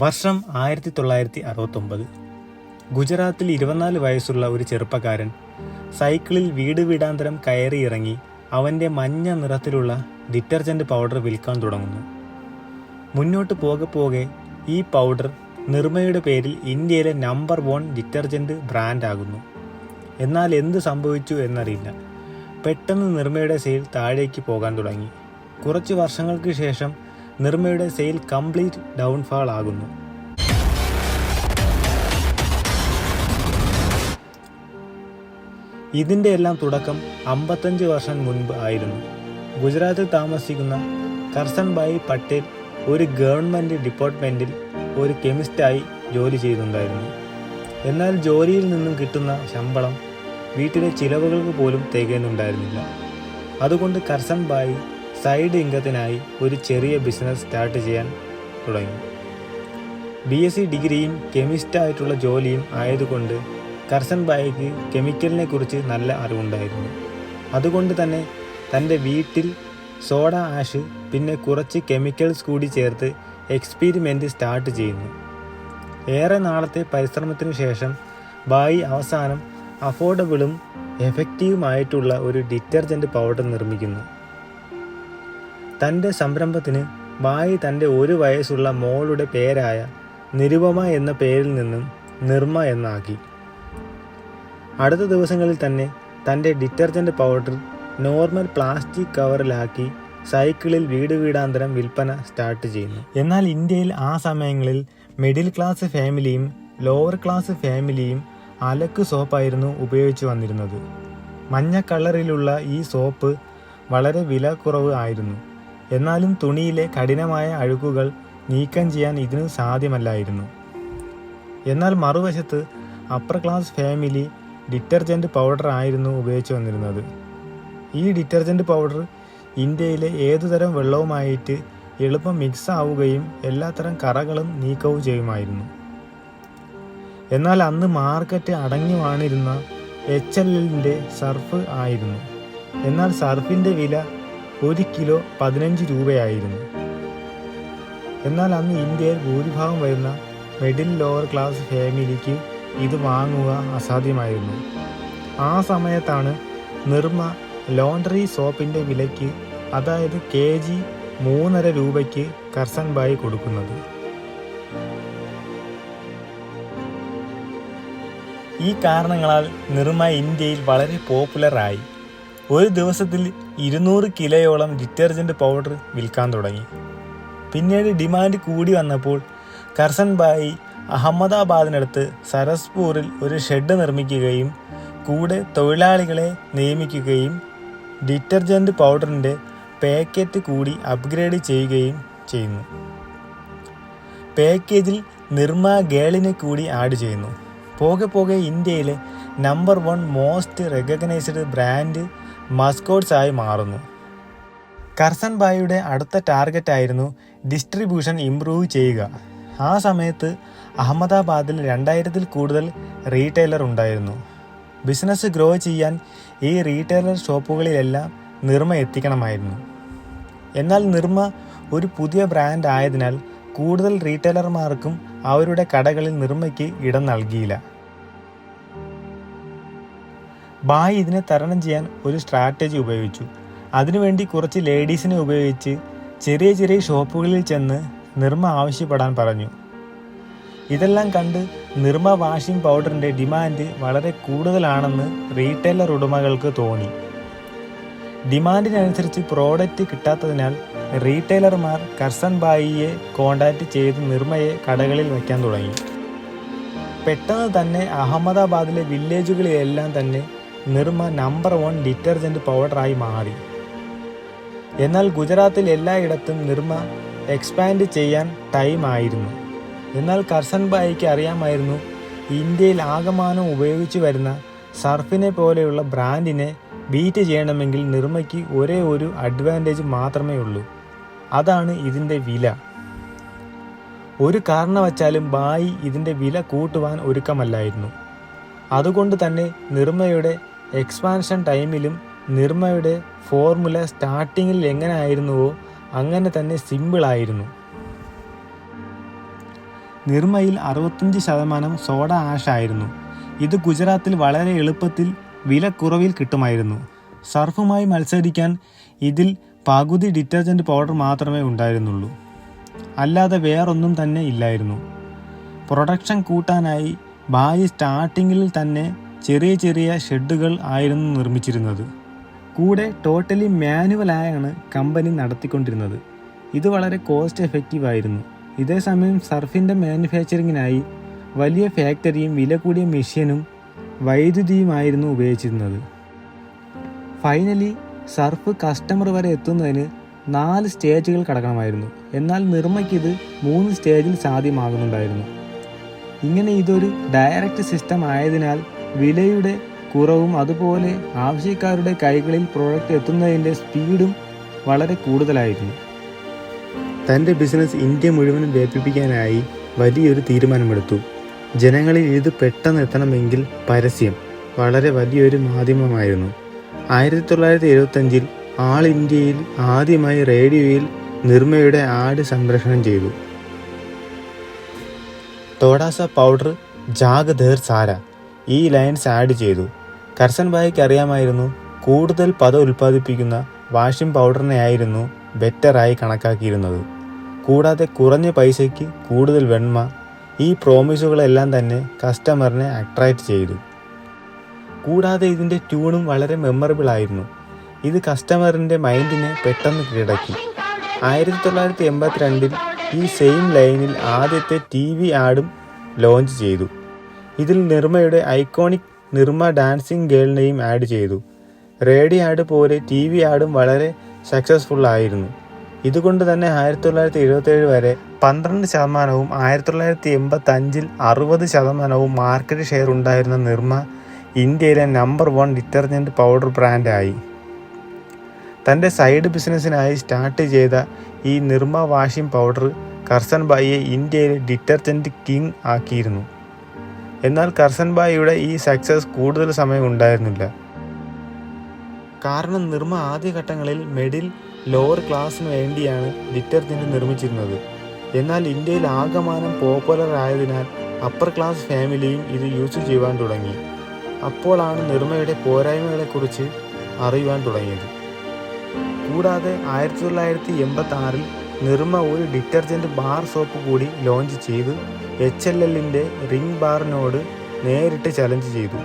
വർഷം ആയിരത്തി തൊള്ളായിരത്തി അറുപത്തൊമ്പത് ഗുജറാത്തിൽ ഇരുപത്തിനാല് വയസ്സുള്ള ഒരു ചെറുപ്പക്കാരൻ സൈക്കിളിൽ വീട് വീടാന്തരം കയറിയിറങ്ങി അവന്റെ മഞ്ഞ നിറത്തിലുള്ള ഡിറ്റർജന്റ് പൗഡർ വിൽക്കാൻ തുടങ്ങുന്നു. മുന്നോട്ട് പോകെ പോകെ ഈ പൗഡർ നിർമ്മയുടെ പേരിൽ ഇന്ത്യയിലെ നമ്പർ വൺ ഡിറ്റർജന്റ് ബ്രാൻഡാകുന്നു. എന്നാൽ എന്ത് സംഭവിച്ചു എന്നറിയില്ല. പെട്ടെന്ന് നിർമ്മയുടെ സെയിൽ താഴേക്ക് പോകാൻ തുടങ്ങി. കുറച്ച് വർഷങ്ങൾക്ക് ശേഷം നിർമ്മയുടെ സെയിൽ കംപ്ലീറ്റ് ഡൗൺഫാൾ ആകുന്നു. ഇതിന്റെ എല്ലാം തുടക്കം അമ്പത്തഞ്ച് വർഷം മുൻപ് ആയിരുന്നു. ഗുജറാത്തിൽ താമസിക്കുന്ന കർസൻഭായി പട്ടേൽ ഒരു ഗവൺമെന്റ് ഡിപ്പാർട്ട്മെന്റിൽ ഒരു കെമിസ്റ്റായി ജോലി ചെയ്തിട്ടുണ്ടായിരുന്നു. എന്നാൽ ജോലിയിൽ നിന്നും കിട്ടുന്ന ശമ്പളം വീട്ടിലെ ചിലവുകൾക്ക് പോലും തികയുന്നുണ്ടായിരുന്നില്ല. അതുകൊണ്ട് കർസൻഭായി സൈഡ് ഇൻകത്തിനായി ഒരു ചെറിയ ബിസിനസ് സ്റ്റാർട്ട് ചെയ്യാൻ തുടങ്ങി. ബി എസ് സി ഡിഗ്രിയും കെമിസ്റ്റായിട്ടുള്ള ജോലിയും ആയതുകൊണ്ട് കർസൻ ബായിക്ക് കെമിക്കലിനെ കുറിച്ച് നല്ല അറിവുണ്ടായിരുന്നു. അതുകൊണ്ട് തന്നെ തന്റെ വീട്ടിൽ സോഡ ആഷ് പിന്നെ കുറച്ച് കെമിക്കൽസ് കൂടി ചേർത്ത് എക്സ്പീരിമെന്റ് സ്റ്റാർട്ട് ചെയ്യുന്നു. ഏറെ നാളത്തെ പരിശ്രമത്തിനു ശേഷം ബായി അവസാനം അഫോർഡബിളും എഫക്റ്റീവുമായിട്ടുള്ള ഒരു ഡിറ്റർജന്റ് പൗഡർ നിർമ്മിക്കുന്നു. തന്റെ സംരംഭത്തിന് ബായി തന്റെ ഒരു വയസ്സുള്ള മോളുടെ പേരായ നിരുപമ എന്ന പേരിൽ നിന്നും നിർമ്മ എന്നാക്കി. അടുത്ത ദിവസങ്ങളിൽ തന്നെ തന്റെ ഡിറ്റർജന്റ് പൗഡർ നോർമൽ പ്ലാസ്റ്റിക് കവറിലാക്കി സൈക്കിളിൽ വീട് വീടാന്തരം വിൽപ്പന സ്റ്റാർട്ട് ചെയ്യുന്നു. എന്നാൽ ഇന്ത്യയിൽ ആ സമയങ്ങളിൽ മിഡിൽ ക്ലാസ് ഫാമിലിയും ലോവർ ക്ലാസ് ഫാമിലിയും അലക്ക് സോപ്പായിരുന്നു ഉപയോഗിച്ചു വന്നിരുന്നത്. മഞ്ഞ കളറിലുള്ള ഈ സോപ്പ് വളരെ വില കുറവ് ആയിരുന്നു. എന്നാലും തുണിയിലെ കഠിനമായ അഴുക്കുകൾ നീക്കം ചെയ്യാൻ ഇതിന് സാധ്യമല്ലായിരുന്നു. എന്നാൽ മറുവശത്ത് upper class family detergent powder ആയിരുന്നു ഉപയോഗിച്ചു വന്നിരുന്നത്. ഈ ഡിറ്റർജന്റ് പൗഡർ ഇന്ത്യയിലെ ഏതുതരം വെള്ളവുമായിട്ട് എളുപ്പം മിക്സ് ആവുകയും എല്ലാത്തരം കറകളും നീക്കവും ചെയ്യുമായിരുന്നു. എന്നാൽ അന്ന് മാർക്കറ്റ് അടങ്ങി വാണിരുന്ന എച്ച് എൽ സർഫ് ആയിരുന്നു. എന്നാൽ സർഫിന്റെ വില ഒരു കിലോ പതിനഞ്ച് രൂപയായിരുന്നു. എന്നാൽ അന്ന് ഇന്ത്യയിൽ ഭൂരിഭാഗം വരുന്ന മിഡിൽ ലോവർ ക്ലാസ് ഫാമിലിക്ക് ഇത് വാങ്ങുക അസാധ്യമായിരുന്നു. ആ സമയത്താണ് നിർമ്മ ലോണ്ടറി സോപ്പിന്റെ വിലയ്ക്ക് അതായത് കെ ജി മൂന്നര രൂപയ്ക്ക് കർസൻ ബായി കൊടുക്കുന്നത്. ഈ കാരണങ്ങളാൽ നിർമ്മ ഇന്ത്യയിൽ വളരെ പോപ്പുലറായി ഒരു ദിവസത്തിൽ ഇരുന്നൂറ് കിലോയോളം ഡിറ്റർജന്റ് പൗഡർ വിൽക്കാൻ തുടങ്ങി. പിന്നീട് ഡിമാൻഡ് കൂടി വന്നപ്പോൾ കർസൻ ഭായി അഹമ്മദാബാദിനടുത്ത് സരസ്പൂറിൽ ഒരു ഷെഡ് നിർമ്മിക്കുകയും കൂടെ തൊഴിലാളികളെ നിയമിക്കുകയും ഡിറ്റർജന്റ് പൗഡറിന്റെ പാക്കറ്റ് കൂടി അപ്ഗ്രേഡ് ചെയ്യുകയും ചെയ്യുന്നു. പാക്കേജിൽ നിർമ്മ ഗേളിനെ കൂടി ആഡ് ചെയ്യുന്നു. പോകെ പോകെ ഇന്ത്യയിലെ number one most recognised brand mascots ആയി മാറുന്നു. കർസൻ ബായിയുടെ അടുത്ത ടാർഗറ്റ് ആയിരുന്നു ഡിസ്ട്രിബ്യൂഷൻ ഇംപ്രൂവ് ചെയ്യുക. ആ സമയത്ത് അഹമ്മദാബാദിൽ രണ്ടായിരത്തിൽ കൂടുതൽ റീറ്റെയിലർ ഉണ്ടായിരുന്നു. ബിസിനസ് ഗ്രോ ചെയ്യാൻ ഈ റീറ്റെയിലർ ഷോപ്പുകളിലെല്ലാം നിർമ്മ എത്തിക്കണമായിരുന്നു. എന്നാൽ നിർമ്മ ഒരു പുതിയ ബ്രാൻഡ് ആയതിനാൽ കൂടുതൽ റീറ്റെയിലർമാർക്കും അവരുടെ കടകളിൽ നിർമ്മയ്ക്ക് ഇടം നൽകിയില്ല. ബായ് ഇതിനെ തരണം ചെയ്യാൻ ഒരു സ്ട്രാറ്റജി ഉപയോഗിച്ചു. അതിനുവേണ്ടി കുറച്ച് ലേഡീസിനെ ഉപയോഗിച്ച് ചെറിയ ചെറിയ ഷോപ്പുകളിൽ ചെന്ന് നിർമ്മ ആവശ്യപ്പെടാൻ പറഞ്ഞു. ഇതെല്ലാം കണ്ട് നിർമ്മ വാഷിംഗ് പൗഡറിന്റെ ഡിമാൻഡ് വളരെ കൂടുതലാണെന്ന് റീറ്റെയിലർ ഉടമകൾക്ക് തോന്നി. ഡിമാൻഡിനനുസരിച്ച് പ്രോഡക്റ്റ് കിട്ടാത്തതിനാൽ റീറ്റെയിലർമാർ കർസൻ ബായിയെ കോണ്ടാക്ട് ചെയ്ത് നിർമ്മയെ കടകളിൽ വയ്ക്കാൻ തുടങ്ങി. പെട്ടെന്ന് തന്നെ അഹമ്മദാബാദിലെ വില്ലേജുകളിലെല്ലാം തന്നെ നിർമ്മ നമ്പർ വൺ ഡിറ്റർജന്റ് പൗഡറായി മാറി. എന്നാൽ ഗുജറാത്തിൽ എല്ലായിടത്തും നിർമ്മ എക്സ്പാൻഡ് ചെയ്യാൻ ടൈം ആയിരുന്നു. എന്നാൽ കർസൻ ബായിക്ക് അറിയാമായിരുന്നു ഇന്ത്യയിൽ ആകമാനം ഉപയോഗിച്ചു വരുന്ന സർഫിനെ പോലെയുള്ള ബ്രാൻഡിനെ ബീറ്റ് ചെയ്യണമെങ്കിൽ നിർമ്മയ്ക്ക് ഒരേ ഒരു അഡ്വാന്റേജ് മാത്രമേ ഉള്ളൂ. അതാണ് ഇതിന്റെ വില. ഒരു കാരണവച്ചാലും ബായി ഇതിന്റെ വില കൂട്ടുവാൻ ഒരുക്കമല്ലായിരുന്നു. അതുകൊണ്ട് തന്നെ നിർമ്മയുടെ എക്സ്പാൻഷൻ ടൈമിലും നിർമ്മയുടെ ഫോർമുല സ്റ്റാർട്ടിങ്ങിൽ എങ്ങനെ ആയിരുന്നുവോ അങ്ങനെ തന്നെ സിമ്പിളായിരുന്നു നിർമ്മയിൽ അറുപത്തഞ്ച് ശതമാനം സോഡ ആഷ് ആയിരുന്നു. ഇത് ഗുജറാത്തിൽ വളരെ എളുപ്പത്തിൽ വില കുറവിൽ കിട്ടുമായിരുന്നു. സർഫുമായി മത്സരിക്കാൻ ഇതിൽ പകുതി ഡിറ്റർജന്റ് പൗഡർ മാത്രമേ ഉണ്ടായിരുന്നുള്ളൂ. അല്ലാതെ വേറൊന്നും തന്നെ ഇല്ലായിരുന്നു. പ്രൊഡക്ഷൻ കൂട്ടാനായി ബായി സ്റ്റാർട്ടിങ്ങിൽ തന്നെ ചെറിയ ചെറിയ ഷെഡുകൾ ആയിരുന്നു നിർമ്മിച്ചിരുന്നത്. കൂടെ ടോട്ടലി മാനുവലായാണ് കമ്പനി നടത്തിക്കൊണ്ടിരുന്നത്. ഇത് വളരെ കോസ്റ്റ് എഫക്റ്റീവ് ആയിരുന്നു. ഇതേസമയം സർഫിന്റെ മാനുഫാക്ചറിങ്ങിനായി വലിയ ഫാക്ടറിയും വില കൂടിയ മെഷീനും വൈദ്യുതിയുമായിരുന്നു ഉപയോഗിച്ചിരുന്നത്. ഫൈനലി സർഫ് കസ്റ്റമർ വരെ എത്തുന്നതിന് നാല് സ്റ്റേജുകൾ കടക്കണമായിരുന്നു. എന്നാൽ നിർമ്മയ്ക്കിത് മൂന്ന് സ്റ്റേജിൽ സാധ്യമാകുന്നുണ്ടായിരുന്നു. ഇങ്ങനെ ഇതൊരു ഡയറക്റ്റ് സിസ്റ്റം ആയതിനാൽ വിലയുടെ കുറവും അതുപോലെ ആവശ്യക്കാരുടെ കൈകളിൽ പ്രോഡക്റ്റ് എത്തുന്നതിന്റെ സ്പീഡും വളരെ കൂടുതലായിരുന്നു. തന്റെ ബിസിനസ് ഇന്ത്യ മുഴുവനും വ്യാപിപ്പിക്കാനായി വലിയൊരു തീരുമാനമെടുത്തു. ജനങ്ങളിൽ ഇത് പെട്ടെന്ന് എത്തണമെങ്കിൽ പരസ്യം വളരെ വലിയൊരു മാധ്യമമായിരുന്നു. ആയിരത്തി തൊള്ളായിരത്തി എഴുപത്തഞ്ചിൽ ആൾ ഇന്ത്യയിൽ ആദ്യമായി റേഡിയോയിൽ നിർമ്മയുടെ ആട് സംരക്ഷണം ചെയ്തു. തോടാസ പൗഡർ ജാഗ് ധേർ സാര ഈ ലൈൻസ് ആഡ് ചെയ്തു. കർസൻ ബായിക്ക് അറിയാമായിരുന്നു കൂടുതൽ പത ഉൽപ്പാദിപ്പിക്കുന്ന വാഷിംഗ് പൗഡറിനെയായിരുന്നു ബെറ്ററായി കണക്കാക്കിയിരുന്നത്. കൂടാതെ കുറഞ്ഞ പൈസയ്ക്ക് കൂടുതൽ വെണ്മ ഈ പ്രോമിസുകളെല്ലാം തന്നെ കസ്റ്റമറിനെ അട്രാക്റ്റ് ചെയ്തു. കൂടാതെ ഇതിന്റെ ട്യൂണും വളരെ മെമ്മറബിൾ ആയിരുന്നു. ഇത് കസ്റ്റമറിന്റെ മൈൻഡിനെ പെട്ടെന്ന് കീഴടക്കി. ആയിരത്തി തൊള്ളായിരത്തി എൺപത്തിരണ്ടിൽ ഈ സെയിം ലൈനിൽ ആദ്യത്തെ ടി വി ആഡും ലോഞ്ച് ചെയ്തു. ഇതിൽ നിർമ്മയുടെ ഐക്കോണിക് നിർമ്മ ഡാൻസിങ് ഗേളിനെയും ആഡ് ചെയ്തു. റേഡിയോ ആഡ് പോലെ ടി വി ആഡും വളരെ സക്സസ്ഫുൾ ആയിരുന്നു. ഇതുകൊണ്ട് തന്നെ ആയിരത്തി തൊള്ളായിരത്തി എഴുപത്തേഴ് വരെ പന്ത്രണ്ട് ശതമാനവും ആയിരത്തി തൊള്ളായിരത്തി എൺപത്തി അഞ്ചിൽ അറുപത് ശതമാനവും മാർക്കറ്റ് ഷെയർ ഉണ്ടായിരുന്ന നിർമ്മ ഇന്ത്യയിലെ നമ്പർ വൺ ഡിറ്റർജന്റ് പൗഡർ ബ്രാൻഡായി തന്റെ സൈഡ് ബിസിനസ്സിനായി സ്റ്റാർട്ട് ചെയ്ത ഈ നിർമ്മ വാഷിംഗ് പൗഡർ കർസൻ ബായിയെ ഇന്ത്യയിലെ ഡിറ്റർജന്റ് കിങ് ആക്കിയിരുന്നു. എന്നാൽ കർസൻബായിയുടെ ഈ സക്സസ് കൂടുതൽ സമയം ഉണ്ടായിരുന്നില്ല. കാരണം നിർമ്മ ആദ്യഘട്ടങ്ങളിൽ മെഡിൽ ലോവർ ക്ലാസ്സിന് വേണ്ടിയാണ് ഡിറ്റർജന്റ് നിർമ്മിച്ചിരുന്നത്. എന്നാൽ ഇന്ത്യയിൽ ആകമാനം പോപ്പുലർ ആയതിനാൽ അപ്പർ ക്ലാസ് ഫാമിലിയും ഇത് യൂസ് ചെയ്യുവാൻ തുടങ്ങി. അപ്പോഴാണ് നിർമ്മയുടെ പോരായ്മകളെക്കുറിച്ച് അറിയുവാൻ തുടങ്ങിയത്. കൂടാതെ ആയിരത്തി തൊള്ളായിരത്തി എൺപത്തി ആറിൽ നിർമ്മ ഒരു ഡിറ്റർജന്റ് ബാർ സോപ്പ് കൂടി ലോഞ്ച് ചെയ്ത് എച്ച് എൽ എല്ലിന്റെ റിംഗ് ബാറിനോട് നേരിട്ട് ചലഞ്ച് ചെയ്തു.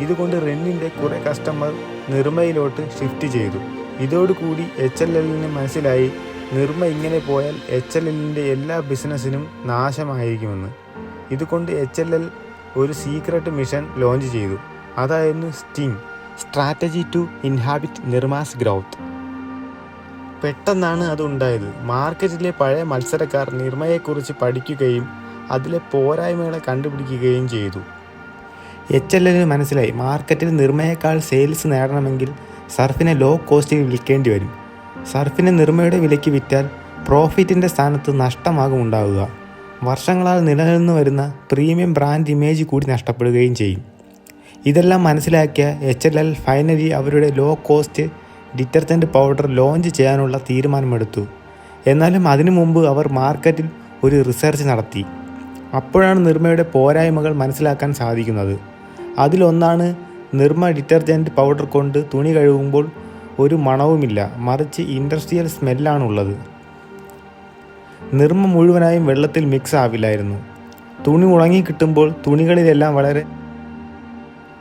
ഇതുകൊണ്ട് റിന്നിന്റെ കുറേ കസ്റ്റമർ നിർമ്മയിലോട്ട് ഷിഫ്റ്റ് ചെയ്തു. ഇതോടുകൂടി എച്ച് എൽ എല്ലിന് മനസ്സിലായി നിർമ്മ ഇങ്ങനെ പോയാൽ എച്ച് എൽ എല്ലിന്റെ എല്ലാ ബിസിനസ്സിനും നാശമായിരിക്കുമെന്ന്. ഇതുകൊണ്ട് എച്ച് എൽ എൽ ഒരു സീക്രട്ട് മിഷൻ ലോഞ്ച് ചെയ്തു. അതായിരുന്നു sting. Strategy to inhabit Nirma's growth. പെട്ടെന്നാണ് അത് ഉണ്ടായത്. മാർക്കറ്റിലെ പഴയ മത്സരക്കാർ നിർമ്മയെക്കുറിച്ച് പഠിക്കുകയും അതിലെ പോരായ്മകളെ കണ്ടുപിടിക്കുകയും ചെയ്തു. എച്ച് എൽ എല്ലിന് മനസ്സിലായി മാർക്കറ്റിൽ നിർമ്മയേക്കാൾ സെയിൽസ് നേടണമെങ്കിൽ സർഫിനെ ലോ കോസ്റ്റിൽ വിൽക്കേണ്ടി വരും. സർഫിനെ നിർമ്മയുടെ വിലയ്ക്ക് വിറ്റാൽ പ്രോഫിറ്റിന്റെ സ്ഥാനത്ത് നഷ്ടമാകും ഉണ്ടാവുക. വർഷങ്ങളാൽ നിലനിന്ന് വരുന്ന പ്രീമിയം ബ്രാൻഡ് ഇമേജ് കൂടി നഷ്ടപ്പെടുകയും ചെയ്യും. ഇതെല്ലാം മനസ്സിലാക്കിയ എച്ച് എൽ എൽ ഫൈനലി അവരുടെ low cost detergent powder launch ചെയ്യാനുള്ള തീരുമാനമെടുത്തു. എന്നാലും അതിനു മുമ്പ് അവർ മാർക്കറ്റിൽ ഒരു റിസർച്ച് നടത്തി. അപ്പോഴാണ് നിർമ്മയുടെ പോരായ്മകൾ മനസ്സിലാക്കാൻ സാധിക്കുന്നത്. അതിലൊന്നാണ് നിർമ്മ ഡിറ്റർജന്റ് പൗഡർ കൊണ്ട് തുണി കഴുകുമ്പോൾ ഒരു മണവുമില്ല മറിച്ച് ഇൻഡസ്ട്രിയൽ സ്മെല്ലാണുള്ളത്. നിർമ്മ മുഴുവനായും വെള്ളത്തിൽ മിക്സ് ആവില്ലായിരുന്നു. തുണി ഉണങ്ങി കിട്ടുമ്പോൾ തുണികളിലെല്ലാം വളരെ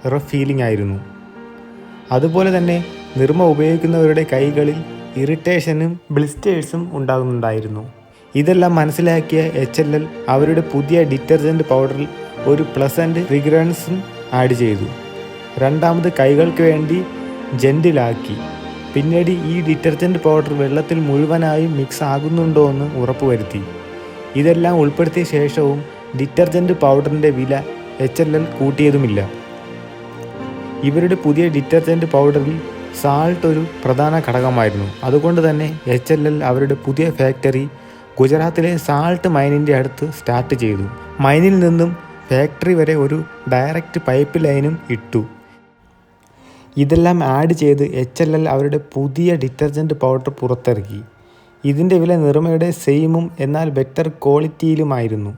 റഫ് ഫീലിംഗ് ആയിരുന്നു. അതുപോലെ തന്നെ നിർമ്മ ഉപയോഗിക്കുന്നവരുടെ കൈകളിൽ ഇറിറ്റേഷനും ബ്ലിസ്റ്റേഴ്സും ഉണ്ടാകുന്നുണ്ടായിരുന്നു. ഇതെല്ലാം മനസ്സിലാക്കിയ എച്ച് എൽ എൽ അവരുടെ പുതിയ ഡിറ്റർജന്റ് പൗഡറിൽ ഒരു പ്ലസന്റ് റിഗ്രൻസും ആഡ് ചെയ്തു. രണ്ടാമത് കൈകൾക്ക് വേണ്ടി ജെന്റിലാക്കി പിന്നീട് ഈ ഡിറ്റർജന്റ് പൗഡർ വെള്ളത്തിൽ മുഴുവനായും മിക്സ് ആകുന്നുണ്ടോ എന്ന് ഉറപ്പുവരുത്തി. ഇതെല്ലാം ഉൾപ്പെടുത്തിയ ശേഷവും ഡിറ്റർജന്റ് പൗഡറിന്റെ വില എച്ച് എൽ എൽ കൂട്ടിയതുമില്ല. ഇവരുടെ പുതിയ ഡിറ്റർജന്റ് പൗഡറിൽ സാൾട്ട് ഒരു പ്രധാന ഘടകമായിരുന്നു. അതുകൊണ്ട് തന്നെ എച്ച് എൽ എൽ അവരുടെ പുതിയ ഫാക്ടറി ഗുജറാത്തിലെ സാൾട്ട് മൈനിന്റെ അടുത്ത് സ്റ്റാർട്ട് ചെയ്തു. മൈനിൽ നിന്നും ഫാക്ടറി വരെ ഒരു ഡയറക്റ്റ് പൈപ്പ് ലൈനും ഇട്ടു. ഇതെല്ലാം ആഡ് ചെയ്ത് എച്ച് എൽ എൽ അവരുടെ പുതിയ ഡിറ്റർജന്റ് പൗഡർ പുറത്തിറക്കി. ഇതിന്റെ വില നിർമ്മയുടെ സെയിമും എന്നാൽ ബെറ്റർ ക്വാളിറ്റിയിലുമായിരുന്നു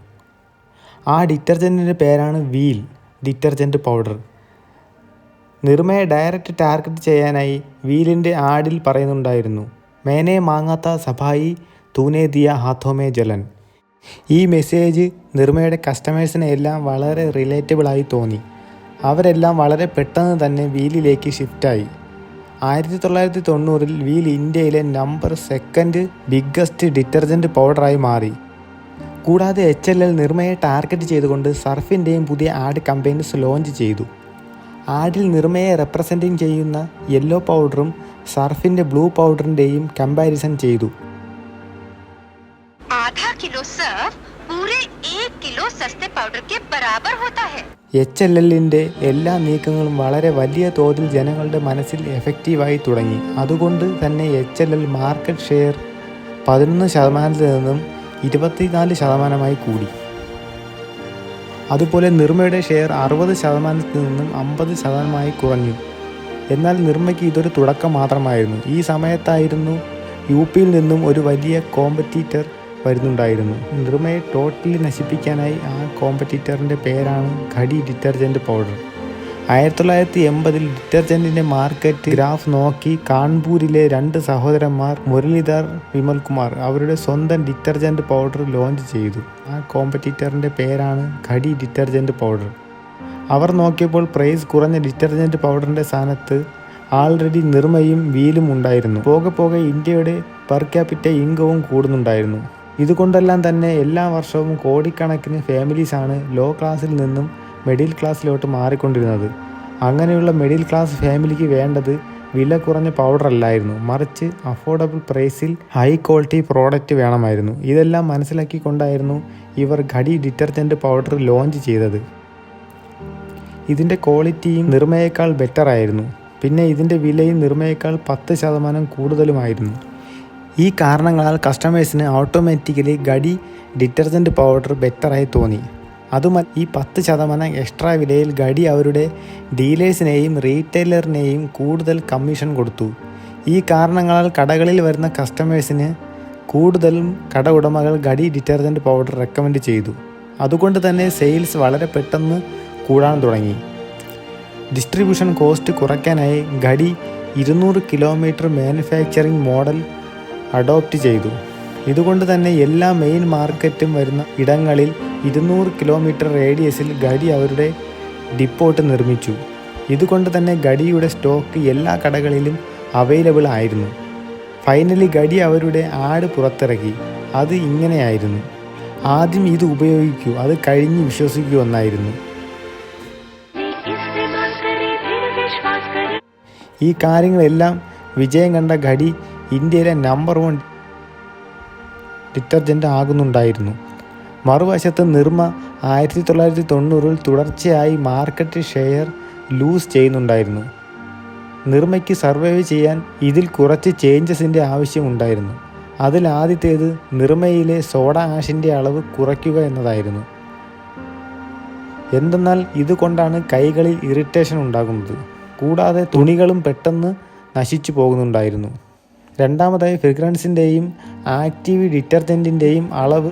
ആ ഡിറ്റർജന്റിന്റെ പേരാണ് വീൽ ഡിറ്റർജന്റ് പൗഡർ നിർമ്മയെ ഡയറക്റ്റ് ടാർഗറ്റ് ചെയ്യാനായി വീലിന്റെ ആഡിൽ പറയുന്നുണ്ടായിരുന്നു മേനെ മാങ്ങാത്ത സഭായി തൂനെ ദിയ ഹാത്തോമേ ജലൻ. ഈ മെസ്സേജ് നിർമ്മയുടെ കസ്റ്റമേഴ്സിനെ എല്ലാം വളരെ റിലേറ്റബിളായി തോന്നി. അവരെല്ലാം വളരെ പെട്ടെന്ന് തന്നെ വീലിലേക്ക് ഷിഫ്റ്റായി ആയിരത്തി തൊള്ളായിരത്തി തൊണ്ണൂറിൽ വീൽ ഇന്ത്യയിലെ നമ്പർ സെക്കൻഡ് ബിഗ്ഗസ്റ്റ് ഡിറ്റർജന്റ് പൗഡറായി മാറി. കൂടാതെ എച്ച് എൽ എൽ നിർമ്മയെ ടാർഗറ്റ് ചെയ്തുകൊണ്ട് സർഫിന്റെയും പുതിയ ആഡ് കമ്പനീസ് ലോഞ്ച് ചെയ്തു. ആഡിൽ നിർമ്മയെ റെപ്രസെന്റിങ് ചെയ്യുന്ന യെല്ലോ പൗഡറും സർഫിന്റെ ബ്ലൂ പൗഡറിന്റെയും കമ്പാരിസൺ ചെയ്തു. എച്ച് എൽ എല്ലിന്റെ എല്ലാ നീക്കങ്ങളും വളരെ വലിയ തോതിൽ ജനങ്ങളുടെ മനസ്സിൽ എഫക്റ്റീവായി തുടങ്ങി. അതുകൊണ്ട് തന്നെ H L L market share പതിനൊന്ന് ശതമാനത്തിൽ നിന്നും ഇരുപത്തിനാല് ശതമാനമായി കൂടി. അതുപോലെ നിർമ്മയുടെ ഷെയർ അറുപത് ശതമാനത്തിൽ നിന്നും അമ്പത് ശതമാനമായി കുറഞ്ഞു. എന്നാൽ നിർമ്മയ്ക്ക് ഇതൊരു തുടക്കം മാത്രമായിരുന്നു. ഈ സമയത്തായിരുന്നു യു പിയിൽ നിന്നും ഒരു വലിയ കോമ്പറ്റീറ്റർ വരുന്നുണ്ടായിരുന്നു. നിർമ്മയെ ടോട്ടലി നശിപ്പിക്കാനായി ആ കോമ്പറ്റീറ്ററിന്റെ പേരാണ് ഘടി ഡിറ്റർജന്റ് പൗഡർ ആയിരത്തി തൊള്ളായിരത്തി എൺപതിൽ ഡിറ്റർജന്റിന്റെ മാർക്കറ്റ് ഗ്രാഫ് നോക്കി കാൺപൂരിലെ രണ്ട് സഹോദരന്മാർ മുരളീധർ വിമൽകുമാർ അവരുടെ സ്വന്തം ഡിറ്റർജന്റ് പൗഡർ ലോഞ്ച് ചെയ്തു. ആ കോമ്പറ്റീറ്ററിന്റെ പേരാണ് ഖടി ഡിറ്റർജന്റ് പൗഡർ. അവർ നോക്കിയപ്പോൾ പ്രൈസ് കുറഞ്ഞ ഡിറ്റർജന്റ് പൗഡറിന്റെ സ്ഥാനത്ത് ആൾറെഡി നിർമ്മയും വീലും ഉണ്ടായിരുന്നു. പോകെ പോകെ ഇന്ത്യയുടെ പെർ ക്യാപിറ്റ ഇൻകവും കൂടുന്നുണ്ടായിരുന്നു. ഇതുകൊണ്ടെല്ലാം തന്നെ എല്ലാ വർഷവും കോടിക്കണക്കിന് ഫാമിലീസാണ് ലോ ക്ലാസ്സിൽ നിന്നും മിഡിൽ ക്ലാസ്സിലോട്ട് മാറിക്കൊണ്ടിരുന്നത്. അങ്ങനെയുള്ള മിഡിൽ ക്ലാസ് ഫാമിലിക്ക് വേണ്ടത് വില കുറഞ്ഞ പൗഡർ അല്ലായിരുന്നു. മറിച്ച് അഫോർഡബിൾ പ്രൈസിൽ ഹൈ ക്വാളിറ്റി പ്രോഡക്റ്റ് വേണമായിരുന്നു. ഇതെല്ലാം മനസ്സിലാക്കിക്കൊണ്ടായിരുന്നു ഇവർ ഘടി ഡിറ്റർജന്റ് പൗഡർ ലോഞ്ച് ചെയ്തത്. ഇതിന്റെ ക്വാളിറ്റിയും നിർമ്മയേക്കാൾ ബെറ്റർ ആയിരുന്നു. പിന്നെ ഇതിന്റെ വിലയും നിർമ്മയേക്കാൾ പത്ത് ശതമാനം കൂടുതലുമായിരുന്നു. ഈ കാരണങ്ങളാൽ കസ്റ്റമേഴ്സിന് ഓട്ടോമാറ്റിക്കലി ഘടി ഡിറ്റർജന്റ് പൗഡർ ബെറ്ററായി തോന്നി. അതുമല്ല ഈ പത്ത് ശതമാനം എക്സ്ട്രാ വിലയിൽ ഗഡി അവരുടെ ഡീലേഴ്സിനെയും റീറ്റെയിലറിനെയും കൂടുതൽ കമ്മീഷൻ കൊടുത്തു. ഈ കാരണങ്ങളാൽ കടകളിൽ വരുന്ന കസ്റ്റമേഴ്സിന് കൂടുതലും കട ഉടമകൾ ഗഡി ഡിറ്റർജന്റ് പൗഡർ റെക്കമെൻഡ് ചെയ്തു. അതുകൊണ്ട് തന്നെ സെയിൽസ് വളരെ പെട്ടെന്ന് കൂടാൻ തുടങ്ങി. ഡിസ്ട്രിബ്യൂഷൻ കോസ്റ്റ് കുറയ്ക്കാനായി ഗഡി ഇരുന്നൂറ് കിലോമീറ്റർ മാനുഫാക്ചറിംഗ് മോഡൽ അഡോപ്റ്റ് ചെയ്തു. ഇതുകൊണ്ട് തന്നെ എല്ലാ മെയിൻ മാർക്കറ്റും വരുന്ന ഇടങ്ങളിൽ ഇരുന്നൂറ് കിലോമീറ്റർ റേഡിയസിൽ ഗടി അവരുടെ ഡിപ്പോട്ട് നിർമ്മിച്ചു. ഇതുകൊണ്ട് തന്നെ ഗടിയുടെ സ്റ്റോക്ക് എല്ലാ കടകളിലും അവൈലബിൾ ആയിരുന്നു. ഫൈനലി ഗടി അവരുടെ ആട് പുറത്തിറക്കി. അത് ഇങ്ങനെയായിരുന്നു. ആദ്യം ഇത് ഉപയോഗിക്കൂ അത് കഴിഞ്ഞ് വിശ്വസിക്കൂ എന്നായിരുന്നു. ഈ കാര്യങ്ങളെല്ലാം വിജയം കണ്ട ഘടി ഇന്ത്യയിലെ നമ്പർ വൺ ഡിറ്റർജന്റ് ആകുന്നുണ്ടായിരുന്നു. മറുവശത്ത് നിർമ്മ ആയിരത്തി തൊള്ളായിരത്തി തൊണ്ണൂറിൽ തുടർച്ചയായി മാർക്കറ്റ് ഷെയർ ലൂസ് ചെയ്യുന്നുണ്ടായിരുന്നു. നിർമ്മയ്ക്ക് സർവൈവ് ചെയ്യാൻ ഇതിൽ കുറച്ച് ചേഞ്ചസിന്റെ ആവശ്യമുണ്ടായിരുന്നു അതിൽ ആദ്യത്തേത് നിർമ്മയിലെ സോഡ ആഷിന്റെ അളവ് കുറയ്ക്കുക എന്നതായിരുന്നു. എന്തെന്നാൽ ഇതുകൊണ്ടാണ് കൈകളിൽ ഇറിറ്റേഷൻ ഉണ്ടാകുന്നത്. കൂടാതെ തുണികളും പെട്ടെന്ന് നശിച്ചു പോകുന്നുണ്ടായിരുന്നു. രണ്ടാമതായി ഫ്രിഗ്രൻസിന്റെയും ആക്റ്റീവ് ഡിറ്റർജന്റിന്റെയും അളവ്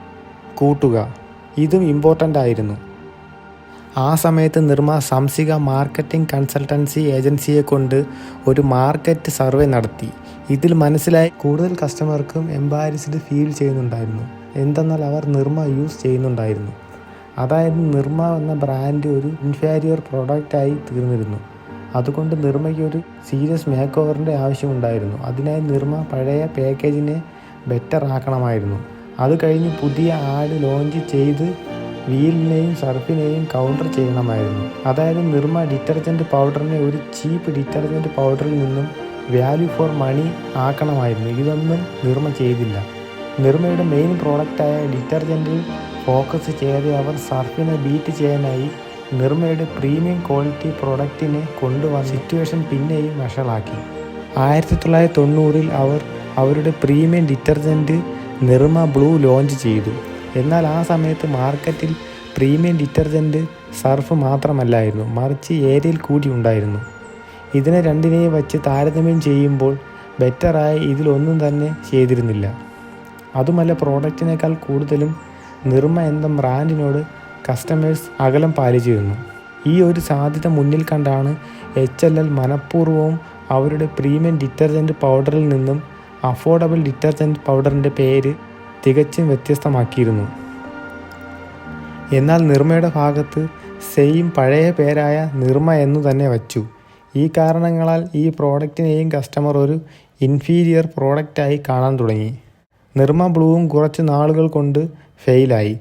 കൂട്ടുക. ഇതും ഇമ്പോർട്ടന്റ് ആയിരുന്നു. ആ സമയത്ത് നിർമ്മ സംസിക മാർക്കറ്റിംഗ് കൺസൾട്ടൻസി ഏജൻസിയെ കൊണ്ട് ഒരു മാർക്കറ്റ് സർവേ നടത്തി. ഇതിൽ മനസ്സിലായി കൂടുതൽ കസ്റ്റമർക്കും എംബാരിസ്ഡ് ഫീൽ ചെയ്യുന്നുണ്ടായിരുന്നു. എന്തെന്നാൽ അവർ നിർമ്മ യൂസ് ചെയ്യുന്നുണ്ടായിരുന്നു. അതായത് നിർമ്മ എന്ന ബ്രാൻഡ് ഒരു ഇൻഫീരിയർ പ്രോഡക്റ്റായി തീർന്നിരുന്നു. അതുകൊണ്ട് നിർമ്മയ്ക്ക് ഒരു സീരിയസ് മേക്ക് ഓവറിന്റെ ആവശ്യമുണ്ടായിരുന്നു. അതിനായി നിർമ്മ പഴയ പാക്കേജിനെ ബെറ്റർ ആക്കണമായിരുന്നു. അത് കഴിഞ്ഞ് പുതിയ ആഡ് ലോഞ്ച് ചെയ്ത് വീലിനെയും സർഫിനെയും കൗണ്ടർ ചെയ്യണമായിരുന്നു. അതായത് നിർമ്മ ഡിറ്റർജന്റ് പൗഡറിനെ ഒരു ചീപ്പ് ഡിറ്റർജന്റ് പൗഡറിൽ നിന്നും വാല്യൂ ഫോർ മണി ആക്കണമായിരുന്നു. ഇതൊന്നും നിർമ്മ ചെയ്തില്ല. നിർമ്മയുടെ മെയിൻ പ്രോഡക്റ്റായ ഡിറ്റർജന്റിൽ ഫോക്കസ് ചെയ്ത് അവർ സർഫിനെ ബീറ്റ് ചെയ്യാനായി നിർമ്മയുടെ പ്രീമിയം ക്വാളിറ്റി പ്രോഡക്റ്റിനെ കൊണ്ടുവന്ന സിറ്റുവേഷൻ പിന്നെയും വഷളാക്കി. ആയിരത്തി തൊള്ളായിരത്തി തൊണ്ണൂറിൽ അവർ അവരുടെ premium detergent Nirma blue launch ചെയ്തു. എന്നാൽ ആ സമയത്ത് മാർക്കറ്റിൽ പ്രീമിയം ഡിറ്റർജന്റ് സർഫ് മാത്രമല്ലായിരുന്നു. മറിച്ച് ഏരിയൽ കൂടി ഉണ്ടായിരുന്നു. ഇതിനെ രണ്ടിനെയും വച്ച് താരതമ്യം ചെയ്യുമ്പോൾ ബെറ്ററായി ഇതിലൊന്നും തന്നെ ചെയ്തിരുന്നില്ല. അതുമല്ല പ്രോഡക്റ്റിനേക്കാൾ കൂടുതലും നിർമ്മ എന്ന ബ്രാൻഡിനോട് കസ്റ്റമേഴ്സ് അകലം പാലിച്ചിരുന്നു. ഈ ഒരു സാധ്യത മുന്നിൽ കണ്ടാണ് എച്ച് എൽ എൽ മനഃപൂർവവും അവരുടെ പ്രീമിയം ഡിറ്റർജന്റ് പൗഡറിൽ നിന്നും അഫോർഡബിൾ ഡിറ്റർജന്റ് പൗഡറിന്റെ പേര് തികച്ചും വ്യത്യസ്തമാക്കിയിരുന്നു. എന്നാൽ നിർമ്മയുടെ ഭാഗത്ത് സെയിം പഴയ പേരായ നിർമ്മ എന്നു തന്നെ വച്ചു. ഈ കാരണങ്ങളാൽ ഈ പ്രോഡക്റ്റിനെയും കസ്റ്റമർ ഒരു ഇൻഫീരിയർ പ്രോഡക്റ്റായി കാണാൻ തുടങ്ങി. നിർമ്മ ബ്ലൂവും കുറച്ച് നാളുകൾ കൊണ്ട് ഫെയിലായി.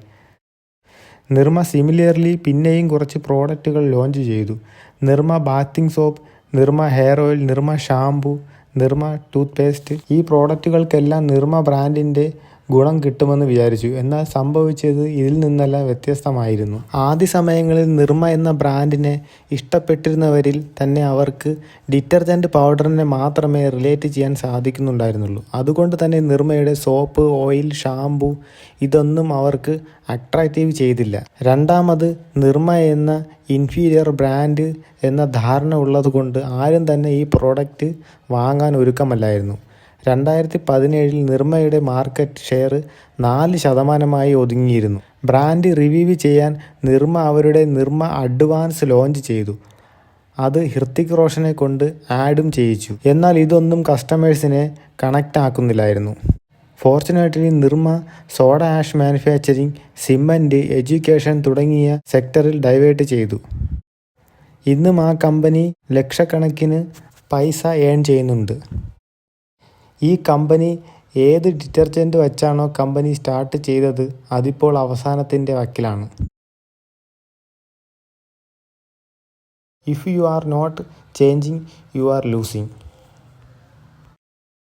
നിർമ്മ സിമിലിയർലി പിന്നെയും കുറച്ച് പ്രോഡക്റ്റുകൾ ലോഞ്ച് ചെയ്തു. Nirma bathing soap Nirma hair oil Nirma shampoo Nirma toothpaste ഈ പ്രോഡക്റ്റുകൾക്കെല്ലാം നിർമ്മ ബ്രാൻഡിന്റെ ഗുണം കിട്ടുമെന്ന് വിചാരിച്ചു. എന്നാൽ സംഭവിച്ചത് ഇതിൽ നിന്നെല്ലാം വ്യത്യസ്തമായിരുന്നു. ആദ്യ സമയങ്ങളിൽ നിർമ്മ എന്ന ബ്രാൻഡിനെ ഇഷ്ടപ്പെട്ടിരുന്നവരിൽ തന്നെ അവർക്ക് ഡിറ്റർജന്റ് പൗഡറിനെ മാത്രമേ റിലേറ്റ് ചെയ്യാൻ സാധിക്കുന്നുണ്ടായിരുന്നുള്ളൂ. അതുകൊണ്ട് തന്നെ നിർമ്മയുടെ സോപ്പ് ഓയിൽ ഷാംപു ഇതൊന്നും അവർക്ക് അട്രാക്റ്റീവ് ചെയ്തില്ല. രണ്ടാമത് നിർമ്മ എന്ന ഇൻഫീരിയർ ബ്രാൻഡ് എന്ന ധാരണ ഉള്ളതുകൊണ്ട് ആരും തന്നെ ഈ പ്രോഡക്റ്റ് വാങ്ങാൻ ഒരുക്കമല്ലായിരുന്നു. രണ്ടായിരത്തി പതിനേഴിൽ നിർമ്മയുടെ മാർക്കറ്റ് ഷെയർ നാല് ശതമാനമായി ഒതുങ്ങിയിരുന്നു. ബ്രാൻഡ് റിവ്യൂ ചെയ്യാൻ നിർമ്മ അവരുടെ നിർമ്മ അഡ്വാൻസ് ലോഞ്ച് ചെയ്തു. അത് ഹൃത്തിക് റോഷനെ കൊണ്ട് ആഡും ചെയ്യിച്ചു. എന്നാൽ ഇതൊന്നും കസ്റ്റമേഴ്സിനെ connect ആക്കുന്നില്ലായിരുന്നു. Fortunately Nirma soda ash manufacturing cement education തുടങ്ങിയ സെക്ടറിൽ ഡൈവേർട്ട് ചെയ്തു. ഇന്നും ആ കമ്പനി ലക്ഷക്കണക്കിന് പൈസ ഏൺ ചെയ്യുന്നുണ്ട്. ഈ കമ്പനി ഏത് ഡിറ്റർജന്റ് വെച്ചാണോ കമ്പനി സ്റ്റാർട്ട് ചെയ്തത് അതിപ്പോൾ അവസാനത്തിന്റെ വക്കിലാണ്. If you are not changing you are losing